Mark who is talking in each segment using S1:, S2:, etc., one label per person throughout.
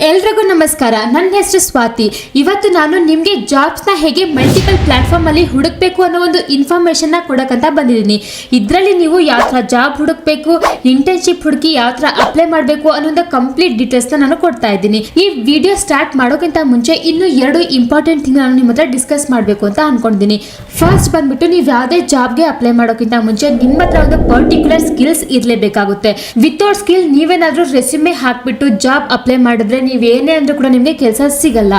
S1: ಎಲ್ರಿಗೂ ನಮಸ್ಕಾರ. ನನ್ನ ಹೆಸರು ಸ್ವಾತಿ. ಇವತ್ತು ನಾನು ನಿಮಗೆ ಜಾಬ್ಸ್ನ ಹೇಗೆ ಮಲ್ಟಿಪಲ್ ಪ್ಲ್ಯಾಟ್ಫಾರ್ಮಲ್ಲಿ ಹುಡುಕ್ಬೇಕು ಅನ್ನೋ ಒಂದು ಇನ್ಫಾರ್ಮೇಷನ್ನ ಕೊಡೋಕ್ಕಂತ ಬಂದಿದ್ದೀನಿ. ಇದರಲ್ಲಿ ನೀವು ಯಾವ ಥರ ಜಾಬ್ ಹುಡುಕ್ಬೇಕು ಇಂಟರ್ನ್ಶಿಪ್ ಹುಡುಕಿ ಯಾವ ಥರ ಅಪ್ಲೈ ಮಾಡಬೇಕು ಅನ್ನೋ ಒಂದು ಕಂಪ್ಲೀಟ್ ಡೀಟೇಲ್ಸ್ನ ನಾನು ಕೊಡ್ತಾ ಇದ್ದೀನಿ. ಈ ವಿಡಿಯೋ ಸ್ಟಾರ್ಟ್ ಮಾಡೋಕ್ಕಿಂತ ಮುಂಚೆ ಇನ್ನೂ ಎರಡು ಇಂಪಾರ್ಟೆಂಟ್ ಥಿಂಗ್ ನಾನು ನಿಮ್ಮ ಹತ್ರ ಡಿಸ್ಕಸ್ ಮಾಡಬೇಕು ಅಂತ ಅಂದ್ಕೊಂಡಿದ್ದೀನಿ ಫಸ್ಟ್ ಬಂದ್ಬಿಟ್ಟು ನೀವು ಯಾವುದೇ ಜಾಬ್ಗೆ ಅಪ್ಲೈ ಮಾಡೋಕ್ಕಿಂತ ಮುಂಚೆ ನಿಮ್ಮ ಹತ್ರ ಒಂದು ಪರ್ಟಿಕ್ಯುಲರ್ ಸ್ಕಿಲ್ಸ್ ಇರಲೇಬೇಕಾಗುತ್ತೆ. ವಿತೌಟ್ ಸ್ಕಿಲ್ ನೀವೇನಾದರೂ ರೆಸ್ಯೂಮೆ ಹಾಕಿಬಿಟ್ಟು ಜಾಬ್ ಅಪ್ಲೈ ಮಾಡಿದ್ರೆ ನೀವೇನೇ ಅಂದರೂ ಕೂಡ ನಿಮಗೆ ಕೆಲಸ ಸಿಗಲ್ಲ.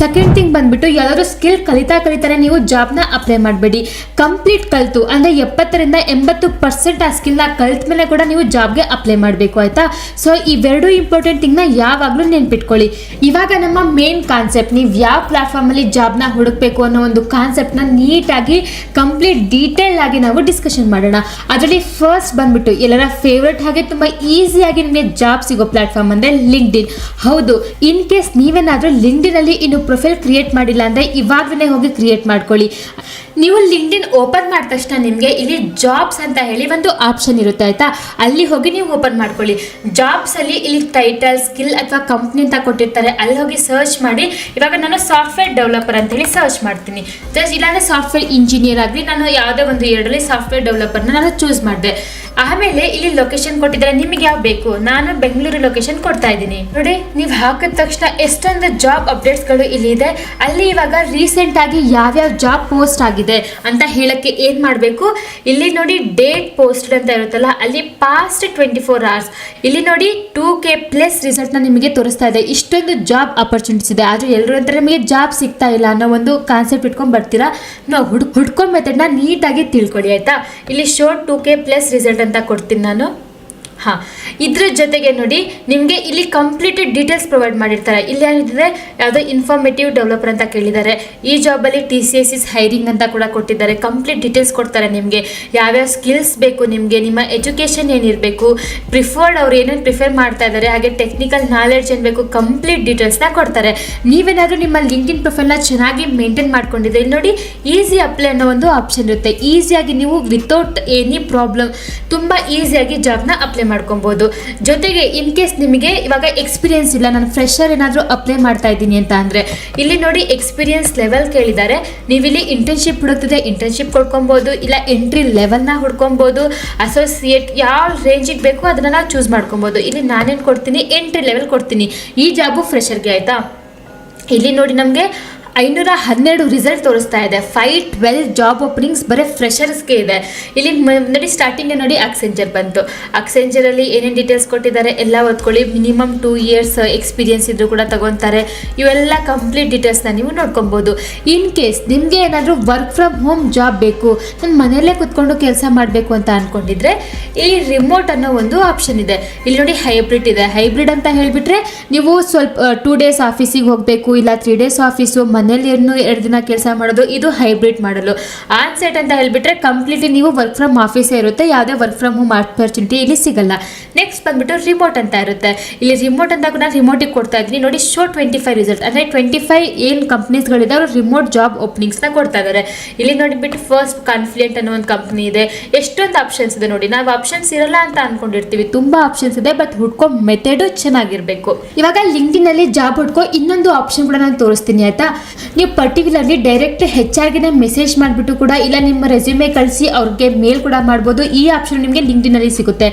S1: ಸೆಕೆಂಡ್ ಥಿಂಗ್ ಬಂದ್ಬಿಟ್ಟು ಯಾವ್ದಾದ್ರು ಸ್ಕಿಲ್ ಕಲಿತಾ ಕಲಿತಾರೆ ನೀವು ಜಾಬ್ನ ಅಪ್ಲೈ ಮಾಡಬೇಡಿ. ಕಂಪ್ಲೀಟ್ ಕಲಿತು, ಅಂದರೆ ಎಪ್ಪತ್ತರಿಂದ ಎಂಬತ್ತು ಪರ್ಸೆಂಟ್ ಆ ಸ್ಕಿಲ್ನ ಕಲಿತ ಮೇಲೆ ಕೂಡ ನೀವು ಜಾಬ್ಗೆ ಅಪ್ಲೈ ಮಾಡಬೇಕು, ಆಯ್ತಾ? ಸೊ ಇವೆರಡು ಇಂಪಾರ್ಟೆಂಟ್ ಥಿಂಗ್ನ ಯಾವಾಗಲೂ ನೆನ್ಪಿಟ್ಕೊಳ್ಳಿ. ಇವಾಗ ನಮ್ಮ ಮೇನ್ ಕಾನ್ಸೆಪ್ಟ್ ನೀವು ಯಾವ ಪ್ಲಾಟ್ಫಾರ್ಮಲ್ಲಿ ಜಾಬ್ನ ಹುಡುಕಬೇಕು ಅನ್ನೋ ಒಂದು ಕಾನ್ಸೆಪ್ಟ್ನ ನೀಟಾಗಿ ಕಂಪ್ಲೀಟ್ ಡೀಟೇಲ್ ಆಗಿ ನಾವು ಡಿಸ್ಕಷನ್ ಮಾಡೋಣ. ಅದರಲ್ಲಿ ಫಸ್ಟ್ ಬಂದ್ಬಿಟ್ಟು ಎಲ್ಲರ ಫೇವ್ರೆಟ್ ಹಾಗೆ ತುಂಬ ಈಸಿಯಾಗಿ ನಿಮಗೆ ಜಾಬ್ ಸಿಗೋ ಪ್ಲಾಟ್ಫಾರ್ಮ್ ಅಂದರೆ ಲಿಂಕ್ಡ್ ಇನ್ ಹೌದು? ಇನ್ ಕೇಸ್ ನೀವೇನಾದರೂ ಲಿಂಕ್ಡಿನ್ ಅಲ್ಲಿ ಇನ್ನು ಪ್ರೊಫೈಲ್ ಕ್ರಿಯೇಟ್ ಮಾಡಿಲ್ಲ ಅಂದರೆ ಇವಾಗಲೇ ಹೋಗಿ ಕ್ರಿಯೇಟ್ ಮಾಡ್ಕೊಳ್ಳಿ. ನೀವು ಲಿಂಕ್ಡಿನ್ ಓಪನ್ ಮಾಡಿದ ತಕ್ಷಣ ನಿಮಗೆ ಇಲ್ಲಿ ಜಾಬ್ಸ್ ಅಂತ ಹೇಳಿ ಒಂದು ಆಪ್ಷನ್ ಇರುತ್ತೆ ಆಯಿತಾ? ಅಲ್ಲಿ ಹೋಗಿ ನೀವು ಓಪನ್ ಮಾಡ್ಕೊಳ್ಳಿ. ಜಾಬ್ಸ್ ಅಲ್ಲಿ ಇಲ್ಲಿ ಟೈಟಲ್ ಸ್ಕಿಲ್ ಅಥವಾ ಕಂಪ್ನಿ ಅಂತ ಕೊಟ್ಟಿರ್ತಾರೆ. ಅಲ್ಲಿ ಹೋಗಿ ಸರ್ಚ್ ಮಾಡಿ. ಇವಾಗ ನಾನು ಸಾಫ್ಟ್ವೇರ್ ಡೆವಲಪರ್ ಅಂತ ಹೇಳಿ ಸರ್ಚ್ ಮಾಡ್ತೀನಿ. ಜಸ್ಟ್ ಇಲ್ಲಾಂದ್ರೆ ಸಾಫ್ಟ್ವೇರ್ ಇಂಜಿನಿಯರ್ ಆಗಲಿ, ನಾನು ಯಾವುದೇ ಒಂದು ಎರಡರಲ್ಲಿ ಸಾಫ್ಟ್ವೇರ್ ಡೆವಲಪರ್ನ ನಾನು ಚೂಸ್ ಮಾಡಿದೆ. ಆಮೇಲೆ ಇಲ್ಲಿ ಲೊಕೇಶನ್ ಕೊಟ್ಟಿದ್ರೆ ನಿಮಗೆ ಯಾವ ಬೇಕು? ನಾನು ಬೆಂಗಳೂರು ಲೊಕೇಶನ್ ಕೊಡ್ತಾ ಇದ್ದೀನಿ. ನೋಡಿ, ನೀವು ಹಾಕಿದ ತಕ್ಷಣ ಎಷ್ಟೊಂದು ಜಾಬ್ ಅಪ್ಡೇಟ್ಸ್ಗಳು ಇಲ್ಲಿ ಇದೆ. ಅಲ್ಲಿ ಇವಾಗ ರೀಸೆಂಟ್ ಆಗಿ ಯಾವ್ಯಾವ ಜಾಬ್ ಪೋಸ್ಟ್ ಆಗಿದೆ ಅಂತ ಹೇಳಕ್ಕೆ ಏನ್ ಮಾಡಬೇಕು? ಇಲ್ಲಿ ನೋಡಿ ಡೇಟ್ ಪೋಸ್ಟ್ ಅಂತ ಇರುತ್ತಲ್ಲ, ಅಲ್ಲಿ ಪಾಸ್ಟ್ ಟ್ವೆಂಟಿ ಫೋರ್ ಅವರ್ಸ್ ಇಲ್ಲಿ ನೋಡಿ ಟೂ ಕೆ ಪ್ಲಸ್ ರಿಸಲ್ಟ್ನ ನಿಮಗೆ ತೋರಿಸ್ತಾ ಇದೆ. ಇಷ್ಟೊಂದು ಜಾಬ್ ಅಪರ್ಚುನಿಟೀಸ್ ಇದೆ. ಆದರೆ ಎಲ್ಲರೂ ಅಂತ ನಿಮಗೆ ಜಾಬ್ ಸಿಗ್ತಾ ಇಲ್ಲ ಅನ್ನೋ ಒಂದು ಕಾನ್ಸೆಪ್ಟ್ ಇಟ್ಕೊಂಡು ಬರ್ತೀರಾ? ನಾವು ಹುಡ್ ಹುಡ್ಕೊಂಡ್ ಮೆಥಡ್ನ ನೀಟಾಗಿ ತಿಳ್ಕೊಳ್ಳಿ, ಆಯಿತಾ? ಇಲ್ಲಿ show two K plus result ಅಂತ ಕೊಡ್ತೀನಿ ನಾನು. ಹಾಂ, ಇದ್ರ ಜೊತೆಗೆ ನೋಡಿ, ನಿಮಗೆ ಇಲ್ಲಿ ಕಂಪ್ಲೀಟೆಡ್ ಡೀಟೇಲ್ಸ್ ಪ್ರೊವೈಡ್ ಮಾಡಿರ್ತಾರೆ. ಇಲ್ಲಿ ಏನಿದೆ? ಯಾವುದೋ ಇನ್ಫಾರ್ಮೇಟಿವ್ ಡೆವಲಪರ್ ಅಂತ ಕೇಳಿದ್ದಾರೆ. ಈ ಜಾಬಲ್ಲಿ T C S is hiring ಅಂತ ಕೂಡ ಕೊಟ್ಟಿದ್ದಾರೆ. ಕಂಪ್ಲೀಟ್ ಡೀಟೇಲ್ಸ್ ಕೊಡ್ತಾರೆ ನಿಮಗೆ. ಯಾವ್ಯಾವ ಸ್ಕಿಲ್ಸ್ ಬೇಕು ನಿಮಗೆ? ನಿಮ್ಮ ಎಜುಕೇಷನ್ ಏನಿರಬೇಕು? ಪ್ರಿಫರ್ಡ್ ಅವ್ರು ಏನೇನು ಪ್ರಿಫರ್ ಮಾಡ್ತಾ ಇದ್ದಾರೆ? ಹಾಗೆ ಟೆಕ್ನಿಕಲ್ ನಾಲೆಡ್ಜ್ ಏನು ಬೇಕು? ಕಂಪ್ಲೀಟ್ ಡೀಟೇಲ್ಸ್ನ ಕೊಡ್ತಾರೆ. ನೀವೇನಾದರೂ ನಿಮ್ಮ ಲಿಂಕಿನ್ ಪ್ರೊಫೈಲ್ನ ಚೆನ್ನಾಗಿ ಮೇಂಟೈನ್ ಮಾಡ್ಕೊಂಡಿದ್ರೆ, ಇಲ್ಲಿ ನೋಡಿ ಈಸಿ ಅಪ್ಲೈ ಅನ್ನೋ ಒಂದು ಆಪ್ಷನ್ ಇರುತ್ತೆ. ಈಸಿಯಾಗಿ ನೀವು ವಿತೌಟ್ ಎನಿ ಪ್ರಾಬ್ಲಮ್ ತುಂಬ ಈಸಿಯಾಗಿ ಜಾಬ್ನ ಅಪ್ಲೈ ಮಾಡ್ಕೊಬೋದು. ಜೊತೆಗೆ ಇನ್ ಕೇಸ್ ನಿಮಗೆ ಇವಾಗ ಎಕ್ಸ್ಪೀರಿಯನ್ಸ್ ಇಲ್ಲ, ನಾನು ಫ್ರೆಶರ್ ಏನಾದರೂ ಅಪ್ಲೈ ಮಾಡ್ತಾ ಇದ್ದೀನಿ ಅಂತ ಅಂದರೆ, ಇಲ್ಲಿ ನೋಡಿ ಎಕ್ಸ್ಪೀರಿಯನ್ಸ್ ಲೆವೆಲ್ ಕೇಳಿದ್ದಾರೆ. ನೀವಿಲ್ಲಿ ಇಂಟರ್ನ್ಶಿಪ್ ಹುಡುಕ್ತಿದ್ರೆ ಇಂಟರ್ನ್ಶಿಪ್ ಕೊಡ್ಕೊಬೋದು, ಇಲ್ಲ ಎಂಟ್ರಿ ಲೆವೆಲ್ನ ಹುಡ್ಕೊಬೋದು ಅಸೋಸಿಯೇಟ್ ಯಾವ ರೇಂಜಿಗೆ ಬೇಕೋ ಅದನ್ನು ನಾವು ಚೂಸ್ ಮಾಡ್ಕೊಬೋದು. ಇಲ್ಲಿ ನಾನೇನು ಕೊಡ್ತೀನಿ? ಎಂಟ್ರಿ ಲೆವೆಲ್ ಕೊಡ್ತೀನಿ. ಈ ಜಾಬು ಫ್ರೆಶರ್ಗೆ ಆಯಿತಾ? ಇಲ್ಲಿ ನೋಡಿ ನಮಗೆ ಐನೂರ ಹನ್ನೆರಡು ರಿಸಲ್ಟ್ ತೋರಿಸ್ತಾ ಇದೆ. ಫೈವ್ ಟ್ವೆಲ್ ಜಾಬ್ ಓಪನಿಂಗ್ಸ್ ಬರೀ ಫ್ರೆಷರ್ಸ್ಗೆ ಇದೆ. ಇಲ್ಲಿ ನೋಡಿ ಸ್ಟಾರ್ಟಿಂಗ್ ನೋಡಿ ಅಕ್ಸೆಂಜರ್ ಬಂತು. ಅಕ್ಸೆಂಜರಲ್ಲಿ ಏನೇನು ಡೀಟೇಲ್ಸ್ ಕೊಟ್ಟಿದ್ದಾರೆ ಎಲ್ಲ ಓದ್ಕೊಳ್ಳಿ. ಮಿನಿಮಮ್ ಟೂ ಇಯರ್ಸ್ ಎಕ್ಸ್ಪೀರಿಯನ್ಸ್ ಇದ್ರೂ ಕೂಡ ತೊಗೊತಾರೆ. ಇವೆಲ್ಲ ಕಂಪ್ಲೀಟ್ ಡೀಟೇಲ್ಸ್ನ ನೀವು ನೋಡ್ಕೊಬೋದು. ಇನ್ ಕೇಸ್ ನಿಮಗೆ ಏನಾದರೂ ವರ್ಕ್ ಫ್ರಮ್ ಹೋಮ್ ಜಾಬ್ ಬೇಕು ನಾನು ಮನೆಯಲ್ಲೇ ಕುತ್ಕೊಂಡು ಕೆಲಸ ಮಾಡಬೇಕು ಅಂತ ಅಂದ್ಕೊಂಡಿದ್ರೆ ಈ ರಿಮೋಟ್ ಅನ್ನೋ ಒಂದು ಆಪ್ಷನ್ ಇದೆ. ಇಲ್ಲಿ ನೋಡಿ ಹೈಬ್ರಿಡ್ ಇದೆ. ಹೈಬ್ರಿಡ್ ಅಂತ ಹೇಳಿಬಿಟ್ರೆ, ನೀವು ಸ್ವಲ್ಪ ಟೂ ಡೇಸ್ ಆಫೀಸಿಗೆ ಹೋಗಬೇಕು, ಇಲ್ಲ ತ್ರೀ ಡೇಸ್ ಆಫೀಸು ಮನೇಲಿ ಎರಡು ದಿನ ಕೆಲಸ ಮಾಡೋದು, ಇದು ಹೈಬ್ರಿಡ್ ಮಾಡಲು. ಆನ್ ಸೈಟ್ ಅಂತ ಹೇಳಿಬಿಟ್ರೆ ಕಂಪ್ಲೀಟ್ಲಿ ನೀವು ವರ್ಕ್ ಫ್ರಮ್ ಆಫೀಸೇ ಇರುತ್ತೆ, ಯಾವುದೇ ವರ್ಕ್ ಫ್ರಮ್ ಹೋಮ್ ಆಪರ್ಚುನಿಟಿ ಇಲ್ಲಿ ಸಿಗಲ್ಲ. ನೆಕ್ಸ್ಟ್ ಬಂದ್ಬಿಟ್ಟು ರಿಮೋಟ್ ಅಂತ ಇರುತ್ತೆ. ಇಲ್ಲಿ ರಿಮೋಟ್ ಅಂತ ಕೂಡ ರಿಮೋಟಿಗೆ ಕೊಡ್ತಾ ಇದ್ದೀನಿ. ನೋಡಿ ಶೋ ಟ್ವೆಂಟಿ ಫೈವ್ ರಿಸಲ್ಟ್ ಅಂದರೆ ಟ್ವೆಂಟಿ ಫೈವ್ ಏನು ಕಂಪ್ನೀಸ್ಗಳಿದೆ ಅವರು ರಿಮೋಟ್ ಜಾಬ್ ಓಪನಿಂಗ್ಸ್ನ ಕೊಡ್ತಾ ಇದ್ದಾರೆ ಇಲ್ಲಿ ನೋಡಿಬಿಟ್ಟು ಫಸ್ಟ್ ಕಾನ್ಫಿಡೆಂಟ್ ಅನ್ನೋ ಒಂದು ಕಂಪ್ನಿ ಇದೆ. ಎಷ್ಟೊಂದು ಆಪ್ಷನ್ಸ್ ಇದೆ ನೋಡಿ. ನಾವು ಆಪ್ಷನ್ಸ್ ಇರಲ್ಲ ಅಂತ ಅನ್ಕೊಂಡಿರ್ತೀವಿ. ತುಂಬ ಆಪ್ಷನ್ಸ್ ಇದೆ ಬಟ್ ಹುಡ್ಕೋ ಮೆಥಡು ಚೆನ್ನಾಗಿರಬೇಕು. ಇವಾಗ ಲಿಂಕ್ಡಿನಲ್ಲಿ ಜಾಬ್ ಹುಡ್ಕೋ ಇನ್ನೊಂದು ಆಪ್ಷನ್ ಕೂಡ ನಾನು ತೋರಿಸ್ತೀನಿ, ಆಯ್ತಾ? ನೀವು ಪರ್ಟಿಕ್ಯುಲರ್ಲಿ ಡೈರೆಕ್ಟ್ ಹೆಚ್ ಆರ್ಗೆ ಮೆಸೇಜ್ ಮಾಡಿಬಿಟ್ಟು ಕೂಡ ಇಲ್ಲ, ನಿಮ್ಮ ರೆಸ್ಯೂಮೆ ಕಳಿಸಿ, ಅವ್ರಿಗೆ ಮೇಲ್ ಕೂಡ ಮಾಡ್ಬೋದು. ಈ ಆಪ್ಷನ್ ನಿಮಗೆ ಲಿಂಕ್ಡಿನಲ್ಲಿ ಸಿಗುತ್ತೆ.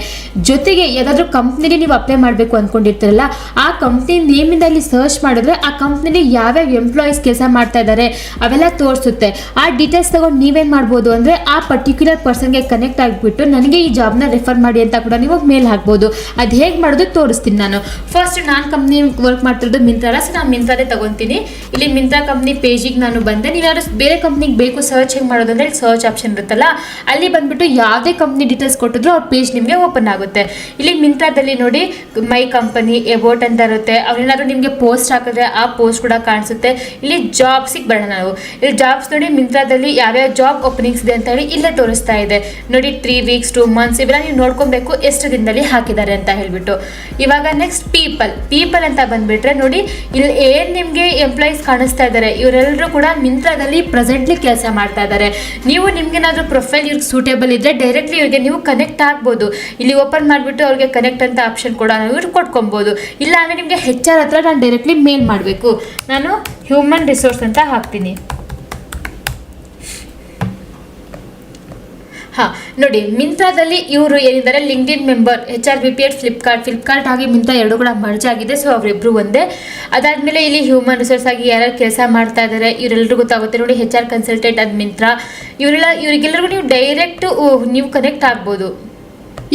S1: ಜೊತೆಗೆ ಯಾವುದಾದ್ರೂ ಕಂಪ್ನಿಲಿ ನೀವು ಅಪ್ಲೈ ಮಾಡಬೇಕು ಅಂದ್ಕೊಂಡಿರ್ತೀರಲ್ಲ ಆ ಕಂಪ್ನಿ ನೇಮಿಂದ ಅಲ್ಲಿ ಸರ್ಚ್ ಮಾಡಿದ್ರೆ ಆ ಕಂಪ್ನಿಲಿ ಯಾವ್ಯಾವ ಎಂಪ್ಲಾಯೀಸ್ ಕೆಲಸ ಮಾಡ್ತಾ ಇದ್ದಾರೆ ಅವೆಲ್ಲ ತೋರಿಸುತ್ತೆ. ಆ ಡೀಟೇಲ್ಸ್ ತಗೊಂಡು ನೀವೇನು ಮಾಡ್ಬೋದು ಅಂದರೆ ಆ ಪರ್ಟಿಕ್ಯುಲರ್ ಪರ್ಸನ್ಗೆ ಕನೆಕ್ಟ್ ಆಗಿಬಿಟ್ಟು ನನಗೆ ಈ ಜಾಬ್ನ ರೆಫರ್ ಮಾಡಿ ಅಂತ ಕೂಡ ನೀವು ಮೇಲ್ ಹಾಕ್ಬೋದು. ಅದು ಹೇಗೆ ಮಾಡೋದು ತೋರಿಸ್ತೀನಿ ನಾನು. ಫಸ್ಟ್ ನಾನು ಕಂಪ್ನಿ ವರ್ಕ್ ಮಾಡ್ತಿರೋದು ಮಿಂತ್ರಾಲ ಸೊ ನಾನು ಮಿಂತ್ರಾದೇ ತಗೊತೀನಿ. ಇಲ್ಲಿ ಮಿಂತ್ರಾ ಕಂಪ್ನಿ ಪೇಜಿಗೆ ನಾನು ಬಂದೆ. ನೀವು ಯಾರು ಬೇರೆ ಕಂಪ್ನಿಗೆ ಬೇಕು ಸರ್ಚ್ ಹೆಂಗೆ ಮಾಡೋದು ಅಂದರೆ ಸರ್ಚ್ ಆಪ್ಷನ್ ಇರುತ್ತಲ್ಲ, ಅಲ್ಲಿ ಬಂದ್ಬಿಟ್ಟು ಯಾವುದೇ ಕಂಪ್ನಿ ಡೀಟೇಲ್ಸ್ ಕೊಟ್ಟಿದ್ರು ಅವ್ರ ಪೇಜ್ ನಿಮಗೆ ಓಪನ್ ಆಗುತ್ತೆ. ಇಲ್ಲಿ ಮಿಂತ್ರಾದಲ್ಲಿ ನೋಡಿ ಮೈ ಕಂಪನಿ ಎಬೋಟ್ ಅಂತ ಇರುತ್ತೆ. ಅವ್ರೇನಾದ್ರು ನಿಮಗೆ ಪೋಸ್ಟ್ ಹಾಕಿದ್ರೆ ಆ ಪೋಸ್ಟ್ ಕೂಡ ಕಾಣಿಸುತ್ತೆ. ಇಲ್ಲಿ ಜಾಬ್ಸಿಗೆ ಬರೋಣ ನಾವು. ಇಲ್ಲಿ ಜಾಬ್ಸ್ ನೋಡಿ ಮಿಂತ್ರಾದಲ್ಲಿ ಯಾವ್ಯಾವ ಜಾಬ್ ಓಪನಿಂಗ್ಸ್ ಇದೆ ಅಂತ ಹೇಳಿ ಇಲ್ಲೇ ತೋರಿಸ್ತಾ ಇದೆ. ನೋಡಿ ತ್ರೀ ವೀಕ್ಸ್ ಟೂ ಮಂತ್ಸ್ ಇವೆಲ್ಲ ನೀವು ನೋಡ್ಕೊಬೇಕು ಎಷ್ಟು ದಿನದಲ್ಲಿ ಹಾಕಿದ್ದಾರೆ ಅಂತ ಹೇಳಿಬಿಟ್ಟು. ಇವಾಗ ನೆಕ್ಸ್ಟ್ ಪೀಪಲ್ ಪೀಪಲ್ ಅಂತ ಬಂದ್ಬಿಟ್ರೆ ನೋಡಿ, ಇಲ್ಲಿ ಏನು ನಿಮಗೆ ಎಂಪ್ಲಾಯೀಸ್ ಕಾಣಿಸ್ತಾ ಇದ್ದಾರೆ ಇದ್ದಾರೆ ಇವರೆಲ್ಲರೂ ಕೂಡ ಮಿಂತ್ರಾದಲ್ಲಿ ಪ್ರೆಸೆಂಟ್ಲಿ ಕೆಲಸ ಮಾಡ್ತಾ ಇದ್ದಾರೆ. ನೀವು ನಿಮ್ಗೇನಾದ್ರೂ ಪ್ರೊಫೈಲ್ ಇವ್ರಿಗೆ ಸೂಟೇಬಲ್ ಇದ್ದರೆ ಡೈರೆಕ್ಟ್ಲಿ ಇವ್ರಿಗೆ ನೀವು ಕನೆಕ್ಟ್ ಆಗ್ಬೋದು. ಇಲ್ಲಿ ಓಪನ್ ಮಾಡಿಬಿಟ್ಟು ಅವ್ರಿಗೆ ಕನೆಕ್ಟ್ ಅಂತ ಆಪ್ಷನ್ ಕೂಡ ಇವ್ರು ಕೊಟ್ಕೊಬೋದು. ಇಲ್ಲ ಅಂದರೆ ನಿಮಗೆ ಹೆಚ್ ಆರ್ ಹತ್ರ ನಾನು ಡೈರೆಕ್ಟ್ಲಿ ಮೇಲ್ ಮಾಡಬೇಕು. ನಾನು ಹ್ಯೂಮನ್ ರಿಸೋರ್ಸ್ ಅಂತ ಹಾಕ್ತೀನಿ. ಹಾ, ನೋಡಿ, ಮಿಂತ್ರಾದಲ್ಲಿ ಇವರು ಏನಿದ್ದಾರೆ, LinkedIn member H R B P Ed Flipkart Flipkart ಆಗಿ ಮಿಂತ್ರಾ ಎರಡು ಕೂಡ ಮರ್ಜ್ ಆಗಿದೆ ಸೊ ಅವರಿಬ್ರು ಒಂದೇ. ಅದಾದಮೇಲೆ ಇಲ್ಲಿ ಹ್ಯೂಮನ್ ರಿಸೋರ್ಸ್ ಆಗಿ ಯಾರ್ಯಾರು ಕೆಲಸ ಮಾಡ್ತಾ ಇದ್ದಾರೆ ಇವರೆಲ್ಲರೂ ಗೊತ್ತಾಗುತ್ತೆ. ನೋಡಿ ಹೆಚ್ ಆರ್ ಕನ್ಸಲ್ಟೆಂಟ್ ಅದು ಮಿಂತ್ರಾ. ಇವರೆಲ್ಲ ಇವರಿಗೆಲ್ಲರಿಗೂ ನೀವು ಡೈರೆಕ್ಟ್ ನೀವು ಕನೆಕ್ಟ್ ಆಗ್ಬೋದು.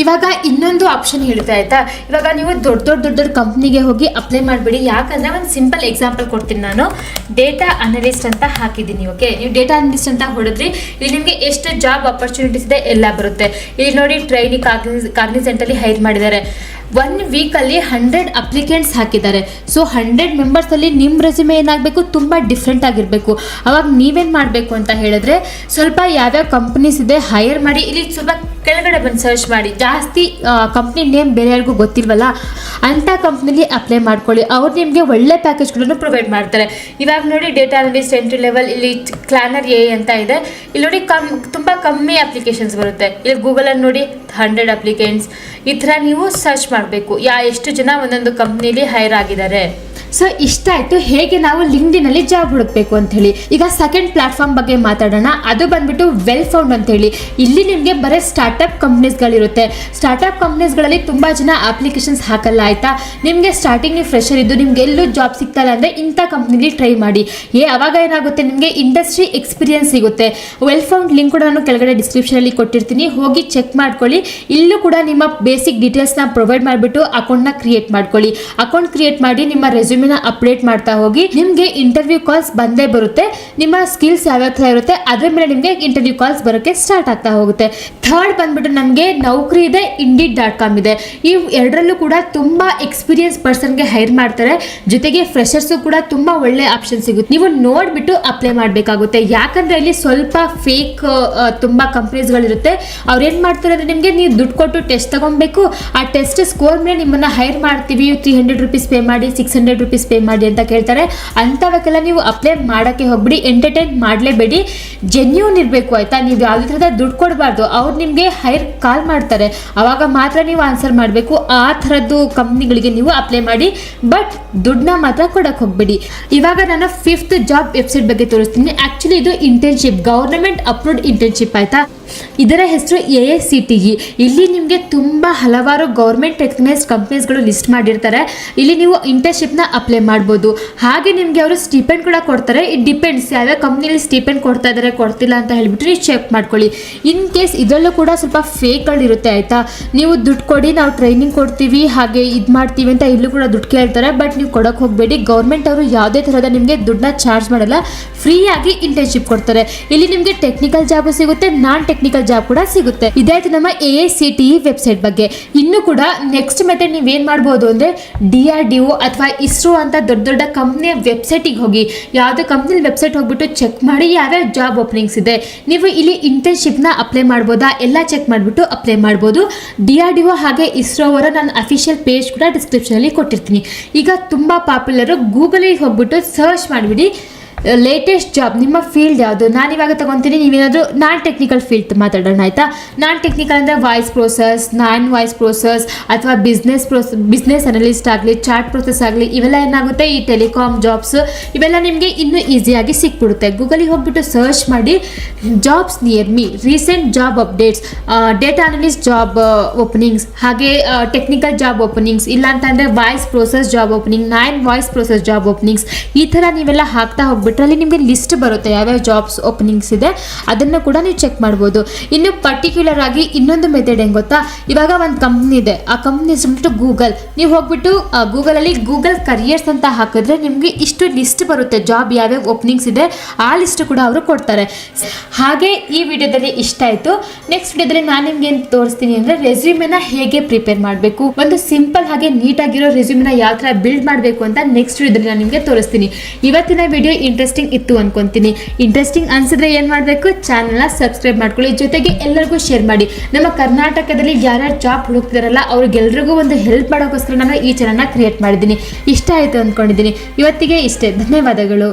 S1: ಇವಾಗ ಇನ್ನೊಂದು ಆಪ್ಷನ್ ಹೇಳ್ತಾ ಆಯ್ತಾ? ಇವಾಗ ನೀವು ದೊಡ್ಡ ದೊಡ್ಡ ದೊಡ್ಡ ದೊಡ್ಡ ಕಂಪ್ನಿಗೆ ಹೋಗಿ ಅಪ್ಲೈ ಮಾಡಿಬಿಡಿ. ಯಾಕಂದ್ರೆ ಒಂದು ಸಿಂಪಲ್ ಎಕ್ಸಾಂಪಲ್ ಕೊಡ್ತೀನಿ ನಾನು. ಡೇಟಾ ಅನಲಿಸ್ಟ್ ಅಂತ ಹಾಕಿದ್ದೀನಿ ಓಕೆ ನೀವು ಡೇಟಾ ಅನಲಿಸ್ಟ್ ಅಂತ ಹೊಡೆದ್ರಿ, ಇಲ್ಲಿ ನಿಮಗೆ ಎಷ್ಟು ಜಾಬ್ ಅಪರ್ಚುನಿಟೀಸ್ ಇದೆ ಎಲ್ಲ ಬರುತ್ತೆ. ಇಲ್ಲಿ ನೋಡಿ ಟ್ರೈನಿಂಗ್ ಕಾರ್ನಿ ಕಾರ್ನಿಸೆಂಟಲ್ಲಿ ಹೈರ್ ಮಾಡಿದ್ದಾರೆ. ಒನ್ ವೀಕಲ್ಲಿ ಹಂಡ್ರೆಡ್ ಅಪ್ಲಿಕೆಂಟ್ಸ್ ಹಾಕಿದ್ದಾರೆ. ಸೊ ಹಂಡ್ರೆಡ್ ಮೆಂಬರ್ಸಲ್ಲಿ ನಿಮ್ಮ ರೆಸ್ಯೂಮೆ ಏನಾಗಬೇಕು? ತುಂಬ ಡಿಫ್ರೆಂಟ್ ಆಗಿರಬೇಕು. ಅವಾಗ ನೀವೇನು ಮಾಡಬೇಕು ಅಂತ ಹೇಳಿದ್ರೆ, ಸ್ವಲ್ಪ ಯಾವ್ಯಾವ ಕಂಪ್ನೀಸ್ ಇದೆ ಹೈರ್ ಮಾಡಿ. ಇಲ್ಲಿ ಸ್ವಲ್ಪ ಕೆಳಗಡೆ ಬಂದು ಸರ್ಚ್ ಮಾಡಿ. ಜಾಸ್ತಿ ಕಂಪ್ನಿ ನೇಮ್ ಬೇರೆ ಯಾರಿಗೂ ಗೊತ್ತಿಲ್ವಲ್ಲ ಅಂಥ ಕಂಪ್ನಿಲಿ ಅಪ್ಲೈ ಮಾಡ್ಕೊಳ್ಳಿ. ಅವ್ರು ನಿಮಗೆ ಒಳ್ಳೆ ಪ್ಯಾಕೇಜ್ಗಳನ್ನು ಪ್ರೊವೈಡ್ ಮಾಡ್ತಾರೆ. ಇವಾಗ ನೋಡಿ ಡೇಟಾ ಅನಲಿಸ್ಟ್ ಎಂಟ್ರಿ ಲೆವೆಲ್ ಇಲ್ಲಿ ಕ್ಲಾನರ್ ಎ ಅಂತ ಇದೆ. ಇಲ್ಲಿ ನೋಡಿ ಕಮ್, ತುಂಬ ಕಮ್ಮಿ ಅಪ್ಲಿಕೇಶನ್ಸ್ ಬರುತ್ತೆ. ಇಲ್ಲಿ ಗೂಗಲಲ್ಲಿ ನೋಡಿ ಹಂಡ್ರೆಡ್ ಅಪ್ಲಿಕೆಂಟ್ಸ್ ಈ ಥರ ನೀವು ಸರ್ಚ್ ಮಾಡಬೇಕು. ಯಾ, ಎಷ್ಟು ಜನ ಒಂದೊಂದು ಕಂಪ್ನಿಲಿ ಹೈರ್ ಆಗಿದ್ದಾರೆ. ಸೊ ಇಷ್ಟ ಆಯಿತು. ಹೇಗೆ ನಾವು ಲಿಂಕ್ಡಿನಲ್ಲಿ ಜಾಬ್ ಹುಡುಕ್ಬೇಕು ಹೇಳಿ ಈಗ ಸೆಕೆಂಡ್ ಪ್ಲಾಟ್ಫಾರ್ಮ್ ಬಗ್ಗೆ ಮಾತಾಡೋಣ. ಅದು ಬಂದ್ಬಿಟ್ಟು ವೆಲ್ ಫೌಂಡ್ ಅಂತ ಹೇಳಿ ಇಲ್ಲಿ ನಿಮಗೆ ಬರೀ ಸ್ಟಾರ್ಟಪ್ ಕಂಪ್ನೀಸ್ಗಳಿರುತ್ತೆ ಸ್ಟಾರ್ಟಪ್ ಕಂಪ್ನೀಸ್ಗಳಲ್ಲಿ ತುಂಬ ಜನ ಅಪ್ಲಿಕೇಶನ್ಸ್ ಹಾಕಲ್ಲ, ಆಯಿತಾ? ನಿಮಗೆ ಸ್ಟಾರ್ಟಿಂಗ್ ಫ್ರೆಶರ್ ಇದ್ದು ನಿಮ್ಗೆ ಎಲ್ಲೂ ಜಾಬ್ ಸಿಗ್ತಲ್ಲ ಅಂದರೆ ಇಂಥ ಕಂಪ್ನಿಲಿ ಟ್ರೈ ಮಾಡಿ. ಏ, ಅವಾಗ ಏನಾಗುತ್ತೆ? ನಿಮಗೆ ಇಂಡಸ್ಟ್ರಿ ಎಕ್ಸ್ಪೀರಿಯನ್ಸ್ ಸಿಗುತ್ತೆ. ವೆಲ್ ಫೌಂಡ್ ಲಿಂಕ್ ಕೂಡ ನಾನು ಕೆಳಗಡೆ ಡಿಸ್ಕ್ರಿಪ್ಷನಲ್ಲಿ ಕೊಟ್ಟಿರ್ತೀನಿ. ಹೋಗಿ ಚೆಕ್ ಮಾಡ್ಕೊಳ್ಳಿ. ಇಲ್ಲೂ ಕೂಡ ನಿಮ್ಮ ಬೇಸಿಕ್ ಡೀಟೇಲ್ಸ್ನ ಪ್ರೊವೈಡ್ ಮಾಡಿಬಿಟ್ಟು ಅಕೌಂಟ್ನ ಕ್ರಿಯೇಟ್ ಮಾಡ್ಕೊಳ್ಳಿ. ಅಕೌಂಟ್ ಕ್ರಿಯೇಟ್ ಮಾಡಿ ನಿಮ್ಮ ರೆಸ್ಯೂಮಿನ ಅಪ್ಡೇಟ್ ಮಾಡ್ತಾ ಹೋಗಿ, ನಿಮಗೆ ಇಂಟರ್ವ್ಯೂ ಕಾಲ್ಸ್ ಬಂದೇ ಬರುತ್ತೆ. ನಿಮ್ಮ ಸ್ಕಿಲ್ಸ್ ಯಾವ್ಯಾವ ಥರ ಇರುತ್ತೆ, ಅದ್ರ ಮೇಲೆ ನಿಮಗೆ ಇಂಟರ್ವ್ಯೂ ಕಾಲ್ಸ್ ಬರೋಕ್ಕೆ ಸ್ಟಾರ್ಟ್ ಆಗ್ತಾ ಹೋಗುತ್ತೆ. ಥರ್ಡ್ ಬಂದ್ಬಿಟ್ಟು ನಮಗೆ ನೌಕರಿ ಇದೆ ಇಂಡಿಡ್ ಡಾಟ್ ಕಾಮ್ ಇದೆ. ಈ ಎರಡರಲ್ಲೂ ಕೂಡ ತುಂಬ ಎಕ್ಸ್ಪೀರಿಯನ್ಸ್ ಪರ್ಸನ್ಗೆ ಹೈರ್ ಮಾಡ್ತಾರೆ. ಜೊತೆಗೆ ಫ್ರೆಶರ್ಸು ಕೂಡ ತುಂಬ ಒಳ್ಳೆ ಆಪ್ಷನ್ ಸಿಗುತ್ತೆ. ನೀವು ನೋಡಿಬಿಟ್ಟು ಅಪ್ಲೈ ಮಾಡಬೇಕಾಗುತ್ತೆ. ಯಾಕಂದ್ರೆ ಇಲ್ಲಿ ಸ್ವಲ್ಪ ಫೇಕ್ ತುಂಬ ಕಂಪ್ನೀಸ್ಗಳಿರುತ್ತೆ ಅವ್ರು ಏನು ಮಾಡ್ತಾರೆ ಅಂದರೆ ನಿಮಗೆ ನೀವು ದುಡ್ಡು ಕೊಟ್ಟು ಟೆಸ್ಟ್ ತಗೊಬೇಕು ಆ ಟೆಸ್ಟ್ ಸ್ಕೋರ್ ಮೇಲೆ ನಿಮ್ಮನ್ನು ಹೈರ್ ಮಾಡ್ತೀವಿ. ತ್ರೀ ಹಂಡ್ರೆಡ್ ರುಪೀಸ್ ಪೇ ಮಾಡಿ ಸಿಕ್ಸ್ ಹಂಡ್ರೆಡ್ ರುಪೀಸ್ ಪೇ ಮಾಡಿ ಅಂತ ಕೇಳ್ತಾರೆ. ಅಂಥವಕ್ಕೆಲ್ಲ ನೀವು ಅಪ್ಲೈ ಮಾಡೋಕ್ಕೆ ಹೋಗ್ಬಿಡಿ ಎಂಟರ್ಟೈನ್ ಮಾಡಲೇಬೇಡಿ. ಜೆನ್ಯೂನ್ ಇರಬೇಕು ಆಯಿತಾ? ನೀವು ಯಾವುದೇ ಥರದ ದುಡ್ಡು ಕೊಡಬಾರ್ದು. ಅವ್ರು ನಿಮಗೆ ಹೈರ್ ಕಾಲ್ ಮಾಡ್ತಾರೆ. ಆವಾಗ ಮಾತ್ರ ನೀವು ಆನ್ಸರ್ ಮಾಡಬೇಕು. ಆ ಥರದ್ದು ಕಂಪ್ನಿಗಳಿಗೆ ನೀವು ಅಪ್ಲೈ ಮಾಡಿ ಬಟ್ ದುಡ್ಡನ್ನ ಮಾತ್ರ ಕೊಡೋಕ್ಕೆ ಹೋಗ್ಬೇಡಿ. ಇವಾಗ ನಾನು ಫಿಫ್ತ್ ಜಾಬ್ ವೆಬ್ಸೈಟ್ ಬಗ್ಗೆ ತೋರಿಸ್ತೀನಿ. ಆ್ಯಕ್ಚುಲಿ ಇದು ಇಂಟರ್ನ್ಶಿಪ್ ಗೌರ್ಮೆಂಟ್ ಅಪ್ರೂವ್ಡ್ ಇಂಟರ್ನ್ಶಿಪ್ ಆಯಿತಾ? ಇದರ ಹೆಸರು A S C T E ಇಲ್ಲಿ ನಿಮಗೆ ತುಂಬ ಹಲವಾರು ಗೌರ್ಮೆಂಟ್ ರೆಕಗ್ನೈಸ್ಡ್ ಕಂಪ್ನೀಸ್ಗಳು ಲಿಸ್ಟ್ ಮಾಡಿರ್ತಾರೆ. ಇಲ್ಲಿ ನೀವು ಇಂಟರ್ನ್ಶಿಪ್ನ ಅಪ್ಲೈ ಮಾಡ್ಬೋದು. ಹಾಗೆ ನಿಮಗೆ ಅವರು ಸ್ಟಿಪೆಂಡ್ ಕೂಡ ಕೊಡ್ತಾರೆ. ಇಟ್ ಡಿಪೆಂಡ್ಸ್ ಯಾವ್ಯಾವ ಕಂಪ್ನಿಲಿ ಸ್ಟಿಪೆಂಡ್ ಕೊಡ್ತಾ ಇದ್ದಾರೆ ಕೊಡ್ತಿಲ್ಲ ಅಂತ ಹೇಳಿಬಿಟ್ಟು ನೀವು ಚೆಕ್ ಮಾಡ್ಕೊಳ್ಳಿ. ಇನ್ ಕೇಸ್ ಇದರಲ್ಲೂ ಕೂಡ ಸ್ವಲ್ಪ ಫೇಕ್ಗಳಿರುತ್ತೆ ಆಯಿತಾ? ನೀವು ದುಡ್ಡು ಕೊಡಿ, ನಾವು ಟ್ರೈನಿಂಗ್ ಕೊಡ್ತೀವಿ, ಹಾಗೆ ಇದು ಮಾಡ್ತೀವಿ ಅಂತ ಇಲ್ಲೂ ಕೂಡ ದುಡ್ಡು ಕೇಳ್ತಾರೆ. ಬಟ್ ನೀವು ಕೊಡೋಕೆ ಹೋಗಬೇಡಿ. ಗೌರ್ಮೆಂಟ್ ಅವರು ಯಾವುದೇ ಥರದ ನಿಮಗೆ ದುಡ್ಡನ್ನ ಚಾರ್ಜ್ ಮಾಡಲ್ಲ. ಫ್ರೀಯಾಗಿ ಇಂಟರ್ನ್ಶಿಪ್ ಕೊಡ್ತಾರೆ. ಇಲ್ಲಿ ನಿಮಗೆ ಟೆಕ್ನಿಕಲ್ ಜಾಬು ಸಿಗುತ್ತೆ ನಾನ್ ಟೆಕ್ನಿಕಲ್ ಜಾಬ್ ಕೂಡ ಸಿಗುತ್ತೆ. ಇದಾಯ್ತು ನಮ್ಮ ಎ ಸಿ ಟಿ ವೆಬ್ಸೈಟ್ ಬಗ್ಗೆ. ಇನ್ನು ಕೂಡ ನೆಕ್ಸ್ಟ್ ಮೆಥಡ್ ನೀವೇನು ಮಾಡ್ಬೋದು ಅಂದರೆ ಡಿ ಆರ್ ಡಿ ಒ ಅಥವಾ ಇಸ್ರೋ ಅಂತ ದೊಡ್ಡ ದೊಡ್ಡ ಕಂಪ್ನಿಯ ವೆಬ್ಸೈಟಿಗೆ ಹೋಗಿ. ಯಾವುದೇ ಕಂಪ್ನಿ ವೆಬ್ಸೈಟ್ ಹೋಗ್ಬಿಟ್ಟು ಚೆಕ್ ಮಾಡಿ ಯಾವ್ಯಾವ ಜಾಬ್ ಓಪನಿಂಗ್ಸ್ ಇದೆ. ನೀವು ಇಲ್ಲಿ ಇಂಟರ್ನ್ಶಿಪ್ನ ಅಪ್ಲೈ ಮಾಡ್ಬೋದಾ? ಎಲ್ಲ ಚೆಕ್ ಮಾಡಿಬಿಟ್ಟು ಅಪ್ಲೈ ಮಾಡ್ಬೋದು. ಡಿ ಆರ್ ಡಿ ಒ ಹಾಗೆ ಇಸ್ರೋ ಅವರ ನಾನು ಅಫಿಷಿಯಲ್ ಪೇಜ್ ಕೂಡ ಡಿಸ್ಕ್ರಿಪ್ಷನಲ್ಲಿ ಕೊಟ್ಟಿರ್ತೀನಿ. ಈಗ ತುಂಬ ಪಾಪ್ಯುಲರು ಗೂಗಲಿಗೆ ಹೋಗ್ಬಿಟ್ಟು ಸರ್ಚ್ ಮಾಡಿಬಿಡಿ. ಲೇಟೆಸ್ಟ್ ಜಾಬ್ ನಿಮ್ಮ ಫೀಲ್ಡ್ ಯಾವುದು? ನಾನು ಇವಾಗ ತಗೊತೀನಿ, ನೀವೇನಾದರೂ ನಾನ್ ಟೆಕ್ನಿಕಲ್ ಫೀಲ್ಡ್ ಮಾತಾಡೋಣ, ಆಯಿತಾ? ನಾನ್ ಟೆಕ್ನಿಕಲ್ ಅಂದರೆ voice process non voice process ಅಥವಾ ಬಿಸ್ನೆಸ್ ಪ್ರೋಸ್ ಬಿಸ್ನೆಸ್ ಅನಲಿಸ್ಟ್ ಆಗಲಿ ಚಾರ್ಟ್ ಪ್ರೋಸೆಸ್ ಆಗಲಿ, ಇವೆಲ್ಲ ಏನಾಗುತ್ತೆ? ಈ ಟೆಲಿಕಾಮ್ ಜಾಬ್ಸ್ ಇವೆಲ್ಲ ನಿಮಗೆ ಇನ್ನೂ ಈಸಿಯಾಗಿ ಸಿಕ್ಬಿಡುತ್ತೆ. ಗೂಗಲಿಗೆ ಹೋಗ್ಬಿಟ್ಟು ಸರ್ಚ್ ಮಾಡಿ jobs near me recent job updates data analyst job openings ಹಾಗೆ ಟೆಕ್ನಿಕಲ್ ಜಾಬ್ ಓಪನಿಂಗ್ಸ್ ಇಲ್ಲ ಅಂತಂದರೆ voice process job opening non voice process job openings ಈ ಥರ ನೀವೆಲ್ಲ ಹಾಕ್ತಾ ಹೋಗ್ಬಿಟ್ರೆ ಅಲ್ಲಿ ನಿಮಗೆ ಲಿಸ್ಟ್ ಬರುತ್ತೆ, ಯಾವ್ಯಾವ ಜಾಬ್ಸ್ ಓಪನಿಂಗ್ಸ್ ಇದೆ, ಅದನ್ನು ಕೂಡ ನೀವು ಚೆಕ್ ಮಾಡ್ಬೋದು. ಇನ್ನು ಪರ್ಟಿಕ್ಯುಲರ್ ಆಗಿ ಇನ್ನೊಂದು ಮೆಥಡ್ ಹೆಂಗೆ ಗೊತ್ತಾ? ಇವಾಗ ಒಂದು ಕಂಪ್ನಿ ಇದೆ. ಆ ಕಂಪ್ನಿ ಹೆಸರು ಗೂಗಲ್ ನೀವು ಹೋಗ್ಬಿಟ್ಟು ಗೂಗಲಲ್ಲಿ ಗೂಗಲ್ ಕರಿಯರ್ಸ್ ಅಂತ ಹಾಕಿದ್ರೆ ನಿಮಗೆ ಇಷ್ಟು ಲಿಸ್ಟ್ ಬರುತ್ತೆ ಜಾಬ್ ಯಾವ್ಯಾವ ಓಪನಿಂಗ್ಸ್ ಇದೆ, ಆ ಲಿಸ್ಟ್ ಕೂಡ ಅವರು ಕೊಡ್ತಾರೆ. ಹಾಗೆ ಈ ವಿಡಿಯೋದಲ್ಲಿ ಇಷ್ಟ ಆಯಿತು. ನೆಕ್ಸ್ಟ್ ವಿಡಿಯೋದಲ್ಲಿ ನಾನು ನಿಮ್ಗೆ ಏನು ತೋರಿಸ್ತೀನಿ ಅಂದರೆ ರೆಸ್ಯೂಮೆನ ಹೇಗೆ ಪ್ರಿಪೇರ್ ಮಾಡಬೇಕು? ಒಂದು ಸಿಂಪಲ್ ಹಾಗೆ ನೀಟಾಗಿರೋ ರೆಸ್ಯೂಮೆನ ಯಾವ ಥರ ಬಿಲ್ಡ್ ಮಾಡಬೇಕು ಅಂತ ನೆಕ್ಸ್ಟ್ ವಿಡಿಯೋದಲ್ಲಿ ನಾನು ನಿಮಗೆ ತೋರಿಸ್ತೀನಿ. ಇವತ್ತಿನ ವಿಡಿಯೋ ಇಂಟ್ರೆಸ್ಟಿಂಗ್ ಇತ್ತು ಅನ್ಕೊಂತೀನಿ. ಇಂಟ್ರೆಸ್ಟಿಂಗ್ ಅನ್ಸಿದ್ರೆ ಏನು ಮಾಡಬೇಕು? ಚಾನಲ್ನ ಸಬ್ಸ್ಕ್ರೈಬ್ ಮಾಡ್ಕೊಳ್ಳಿ. ಜೊತೆಗೆ ಎಲ್ಲರಿಗೂ ಶೇರ್ ಮಾಡಿ. ನಮ್ಮ ಕರ್ನಾಟಕದಲ್ಲಿ ಯಾರ್ಯಾರು ಜಾಬ್ ಹುಡುಕ್ತಿದಾರಲ್ಲ, ಅವ್ರಿಗೆಲ್ರಿಗೂ ಒಂದು ಹೆಲ್ಪ್ ಮಾಡೋಕ್ಕೋಸ್ಕರ ನಾನು ಈ ಚಾನಲ್ನ ಕ್ರಿಯೇಟ್ ಮಾಡಿದ್ದೀನಿ. ಇಷ್ಟ ಆಯಿತು ಅಂದ್ಕೊಂಡಿದ್ದೀನಿ ಇವತ್ತಿಗೆ ಇಷ್ಟೇ. ಧನ್ಯವಾದಗಳು.